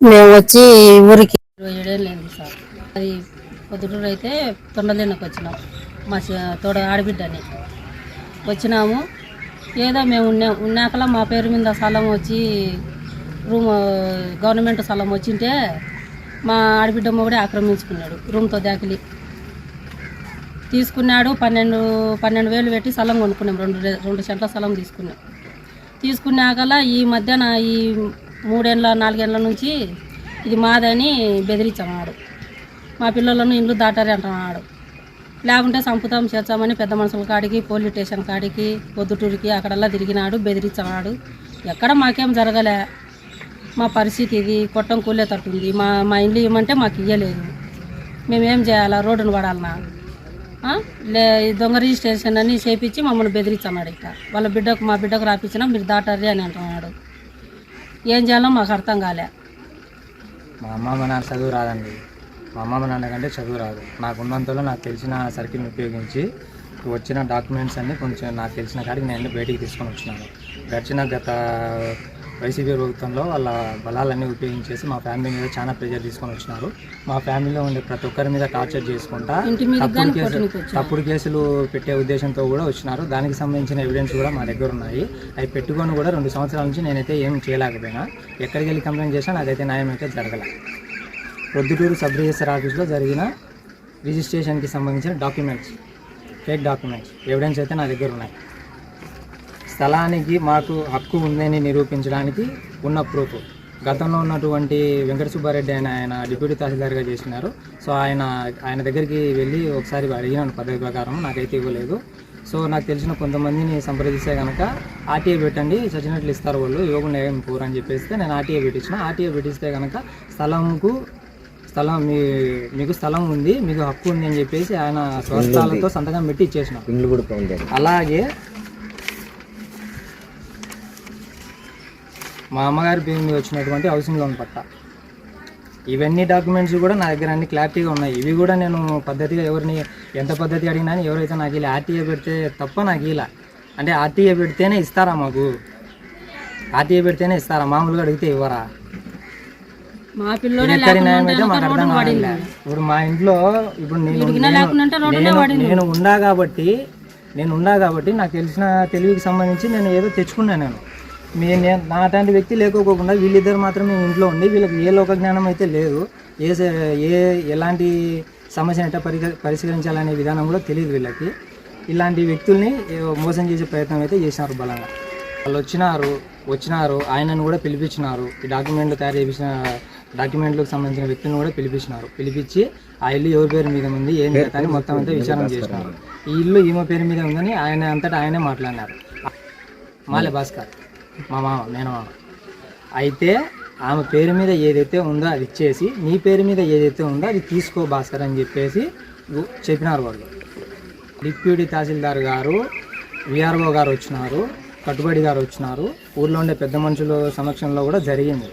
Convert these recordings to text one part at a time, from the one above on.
మేము వచ్చి ఊరికి ఏడేళ్ళు లేదు సార్. అది పొద్దుటూరు అయితే తొండలేనకు వచ్చినాం. మా చే- తోడ ఆడబిడ్డని. వచ్చినాము. ఏదో మేము ఉన్నా ఉన్నాకలా మా పేరు మీద స్థలం వచ్చి రూమ్ గవర్నమెంట్ స్థలం వచ్చింటే మా ఆడబిడ్డ మొగుడే ఆక్రమించుకున్నాడు. రూమ్తో దాకిలి. తీసుకున్నాడు. పన్నెండు పన్నెండు వేలు పెట్టి స్థలం కొనుక్కున్నాం. రెండు రెండు సెంట్ల స్థలం తీసుకున్నాం. తీసుకున్నాకలా ఈ మధ్యన ఈ మూడేళ్ళ నాలుగేళ్ళ నుంచి ఇది మాదని బెదిరించాడు మా పిల్లలను ఇండ్లు దాటారి అంటున్నాడు. లేకుంటే సంపుతాం చేర్చామని పెద్ద మనుషుల కాడికి పోలీస్ స్టేషన్ కాడికి పొద్దుటూరికి అక్కడల్లా తిరిగినాడు బెదిరించాడు ఎక్కడ మాకేం జరగలే. మా పరిస్థితి ఇది కొట్టం కూలే తట్టుంది మా మా ఇల్లు ఇవ్వమంటే మాకు ఇయ్యలేదు. మేమేం చేయాలా? రోడ్డును పడాలన్నా దొంగ రిజిస్ట్రేషన్ అని చేపించి మమ్మల్ని బెదిరించన్నాడు ఇక వాళ్ళ బిడ్డకు మా బిడ్డకు రాపించినా మీరు దాటారి అని అంటున్నాడు. ఏం చేయాలో మాకు అర్థం కాలే. మా అమ్మ మా నాన్న చదువు రాదండి. మా అమ్మ మా నాన్న కంటే చదువు రాదు. నాకున్నంతలో నాకు తెలిసిన సర్కిల్ని ఉపయోగించి వచ్చిన డాక్యుమెంట్స్ అన్నీ కొంచెం నాకు తెలిసిన కాడికి నేను బయటికి తీసుకొని వచ్చినాను. గడిచిన గత వైసీపీ ప్రభుత్వంలో వాళ్ళ బలాలన్నీ ఉపయోగించేసి మా ఫ్యామిలీ మీద చాలా ప్రెజర్ తీసుకొని వచ్చినారు. మా ఫ్యామిలీలో ఉండే ప్రతి ఒక్కరి మీద టార్చర్ చేసుకుంటా తప్పుడు కానీ కేసు కొట్టనికి వచ్చారు. తప్పుడు కేసులు పెట్టే ఉద్దేశంతో కూడా వచ్చినారు. దానికి సంబంధించిన ఎవిడెన్స్ కూడా మా దగ్గర ఉన్నాయి. అవి పెట్టుకొని కూడా రెండు సంవత్సరాల నుంచి నేనైతే ఏం చేయలేకపోయినా. ఎక్కడికి వెళ్ళి కంప్లైంట్ చేసినా నాకైతే న్యాయం అయితే జరగల. ప్రొద్దుటూరు సబ్ రిజిస్టర్ ఆఫీస్లో జరిగిన రిజిస్ట్రేషన్కి సంబంధించిన డాక్యుమెంట్స్ ఫేక్ డాక్యుమెంట్స్ ఎవిడెన్స్ అయితే నా దగ్గర ఉన్నాయి. స్థలానికి మాకు హక్కు ఉందని నిరూపించడానికి ఉన్న ప్రూఫ్ గతంలో ఉన్నటువంటి వెంకట సుబ్బారెడ్డి ఆయన ఆయన డిప్యూటీ తహసీల్దార్గా చేసినారు. సో ఆయన ఆయన దగ్గరికి వెళ్ళి ఒకసారి అడిగినాను పద్ధతి ప్రకారం నాకైతే ఇవ్వలేదు. సో నాకు తెలిసిన కొంతమందిని సంప్రదిస్తే కనుక ఆర్టీఏ పెట్టండి సచినట్లు ఇస్తారు వాళ్ళు ఇవ్వకుండా ఏం పోరు అని చెప్పేస్తే నేను ఆర్టీఏ పెట్టించిన. ఆర్టీఏ పెట్టిస్తే కనుక స్థలంకు స్థలం మీ మీకు స్థలం ఉంది మీకు హక్కు ఉంది అని చెప్పేసి ఆయన స్వస్థాలతో సంతకం పెట్టి ఇచ్చేసినాం. అలాగే మా అమ్మగారి పేరు మీద వచ్చినటువంటి హౌసింగ్ లోన్ పట్ట. ఇవన్నీ డాక్యుమెంట్స్ కూడా నా దగ్గర అన్ని క్లారిటీగా ఉన్నాయి. ఇవి కూడా నేను పద్ధతిగా ఎవరిని ఎంత పద్ధతి అడిగినా ఎవరైతే నాకు ఇలా ఆర్టీఏ పెడితే తప్ప నాకు ఇలా. అంటే ఆర్టీఏ పెడితేనే ఇస్తారా మాకు? ఆర్టీఏ పెడితేనే ఇస్తారా? మామూలుగా అడిగితే ఇవ్వరా. ఇప్పుడు మా ఇంట్లో ఇప్పుడు నేను. నేను ఉండా కాబట్టి నేను ఉండా కాబట్టి నాకు తెలిసిన తెలివికి సంబంధించి నేను ఏదో తెచ్చుకున్నాను నేను. మీ నేను నా వ్యక్తి లేకోకుండా వీళ్ళిద్దరు మాత్రమే ఇంట్లో ఉండి వీళ్ళకి ఏ లోక జ్ఞానం అయితే లేదు ఏ ఏ ఎలాంటి సమస్యను ఎట్లా పరి పరిష్కరించాలనే విధానం కూడా తెలియదు వీళ్ళకి. ఇలాంటి వ్యక్తుల్ని మోసం చేసే ప్రయత్నం అయితే చేసినారు బలంగా. వాళ్ళు వచ్చినారు వచ్చినారు ఆయనను కూడా పిలిపించినారు. ఈ డాక్యుమెంట్లు తయారు చేసిన డాక్యుమెంట్లకు సంబంధించిన వ్యక్తులను కూడా పిలిపించినారు. పిలిపించి ఆ ఇల్లు ఎవరి పేరు మీద ఉంది ఏం కథ అని మొత్తం అంతా విచారణ చేసినారు. ఈ ఇల్లు ఈమె పేరు మీద ఉందని ఆయన అంతటా ఆయనే మాట్లాడినారు. మాలే భాస్కర్. మా మామ నేను అయితే ఆమె పేరు మీద ఏదైతే ఉందో అది ఇచ్చేసి నీ పేరు మీద ఏదైతే ఉందో అది తీసుకో భాస్కర్ అని చెప్పేసి చెప్పినారు వాళ్ళు. డిప్యూటీ తహసీల్దార్ గారు విఆర్ఓ గారు వచ్చినారు కట్టుబడి గారు వచ్చినారు. ఊర్లో ఉండే పెద్ద మనుషుల సమక్షంలో కూడా జరిగింది.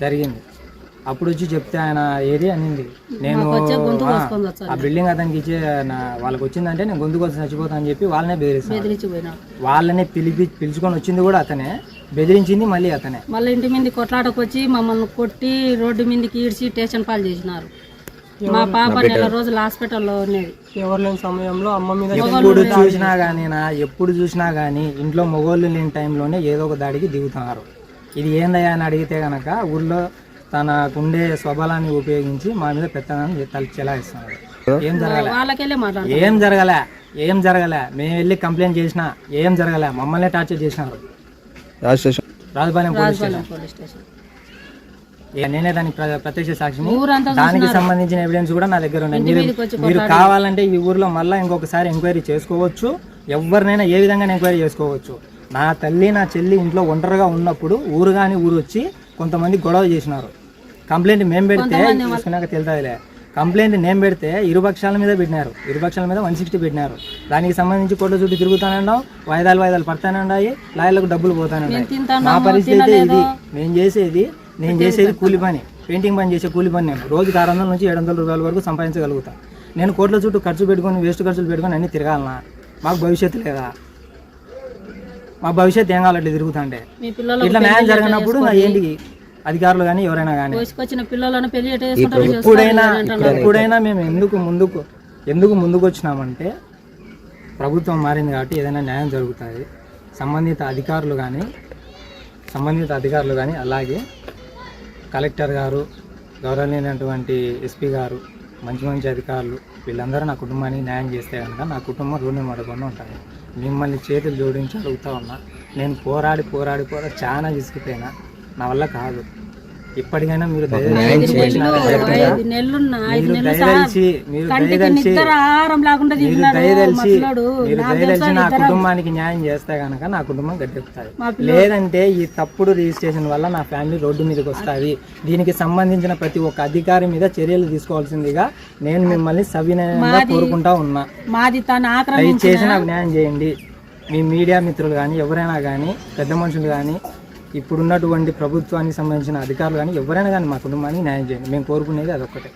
జరిగింది. అప్పుడు వచ్చి చెప్తే ఆయన ఏది అనింది. నేను వచ్చే గొంతు ఆ, బిల్డింగ్ అతనికి ఇచ్చే నా వాళ్ళకి వచ్చిందంటే నేను గొంతు కోసం చచ్చిపోతా అని చెప్పి వాళ్ళనే బెదిరిస్తాను వాళ్ళని పిలిపి పిలుచుకొని వచ్చింది కూడా అతనే. బెదిరించింది మళ్ళీ అతనే. మళ్ళీ ఇంటి మీద కొట్లాటకు వచ్చి మమ్మల్ని కొట్టి రోడ్డు మీదకి ఈడ్చి స్టేషన్ పాలు చేసినారు. మా పాప నెల రోజులు హాస్పిటల్లో ఎవరు లేని సమయంలో అమ్మ మీద ఎప్పుడు చూసినా కానీ నా ఎప్పుడు చూసినా కానీ ఇంట్లో మొగోళ్ళు లేని టైంలోనే ఏదో ఒక దాడికి దిగుతున్నారు ఇది ఏందయ్యా అని అడిగితే గనక ఊర్లో తనకుండే స్వబలాన్ని ఉపయోగించి మా మీద పెత్తనాన్ని తల చెలాయిస్తున్నారు ఏం జరగలే? ఏం జరగలే? ఏం జరగలే? మేము వెళ్ళి కంప్లైంట్ చేసినా ఏం జరగలే? మమ్మల్ని టార్చర్ చేసినారు. Rajapalem police station. Police station. ఏ, నేనే దానికి ప్ర- ప్రత్యక్ష సాక్షిని. దానికి సంబంధించిన ఎవిడెన్స్ కూడా నా దగ్గర ఉన్నాయి మీరు మీరు కావాలంటే ఈ ఊర్లో మళ్ళీ ఇంకొకసారి ఎంక్వైరీ చేసుకోవచ్చు. ఎవరినైనా ఏ విధంగా ఎంక్వైరీ చేసుకోవచ్చు. నా తల్లి నా చెల్లి ఇంట్లో ఒంటరిగా ఉన్నప్పుడు ఊరు కానీ ఊరు వచ్చి కొంతమంది గొడవ చేసినారు. కంప్లైంట్ మేము పెడితే చూసుకున్నాక తెలుతుందిలే. కంప్లైంట్ నేను పెడితే ఇరుపక్షాల మీద పెట్టినారు. ఇరుపక్షాల మీద వన్ సిక్స్టీ పెట్టినారు. దానికి సంబంధించి కోట్ల చుట్టూ తిరుగుతానండావు వాయిదాలు వాయిదాలు పడతానే ఉన్నాయి లాయర్లకు డబ్బులు పోతానే ఉన్నాయి తింటానో నా పరిస్థితి అయితే ఇది. నేను చేసేది నేను చేసేది కూలి పని పెయింటింగ్ పని చేసే కూలి పని నేను. రోజుకి ఆరు వందల నుంచి ఏడు వందల రూపాయల వరకు సంపాదించగలుగుతా. నేను కోట్ల చుట్టూ ఖర్చు పెట్టుకొని వేస్ట్ ఖర్చులు పెట్టుకొని అన్ని తిరగాలనా? మాకు భవిష్యత్తు లేదా? మా భవిష్యత్తు ఏం కావాలి అట్లా తిరుగుతుంటే మీ పిల్లలు ఇట్లా న్యాయం జరగనప్పుడు నా ఏంటి అధికారులు కానీ ఎవరైనా కానీ పిల్లలను పెళ్ళి ఎప్పుడైనా ఎప్పుడైనా మేము ఎందుకు ముందుకు ఎందుకు ముందుకు వచ్చినామంటే ప్రభుత్వం మారింది కాబట్టి ఏదైనా న్యాయం జరుగుతుంది. సంబంధిత అధికారులు కానీ సంబంధిత అధికారులు కానీ అలాగే కలెక్టర్ గారు గౌరవనీయమైనటువంటి ఎస్పీ గారు మంచి మంచి అధికారులు వీళ్ళందరూ నా కుటుంబానికి న్యాయం చేస్తే కనుక నా కుటుంబం రుణం పడకుండా ఉంటుంది. మిమ్మల్ని చేతులు జోడించి అడుగుతా ఉన్నా నేను పోరాడి పోరాడి పోరాడి చాలా విసిగిపోయినా నా వల్ల కాదు. ఇప్పటికైనా మీరు దయదలిచి మీరు దయదలిచి మీరు దయదలిచి మీరు దయదలిచి నా కుటుంబానికి న్యాయం చేస్తే గనక నా కుటుంబం గట్టెక్కుతుంది లేదంటే ఈ తప్పుడు రిజిస్ట్రేషన్ వల్ల నా ఫ్యామిలీ రోడ్డు మీదకి వస్తుంది దీనికి సంబంధించిన ప్రతి ఒక్క అధికారి మీద చర్యలు తీసుకోవాల్సిందిగా నేను మిమ్మల్ని సవినయంగా కోరుకుంటా ఉన్నా. మాది తను ఆక్రమించి దయచేసి నాకు న్యాయం చేయండి. మీ మీడియా మిత్రులు కానీ ఎవరైనా కానీ పెద్ద మనుషులు కానీ ఇప్పుడున్నటువంటి ప్రభుత్వానికి సంబంధించిన అధికారులు కానీ ఎవరైనా కానీ మా కుటుంబానికి న్యాయం చేయండి. మేము కోరుకునేది అదొక్కటే.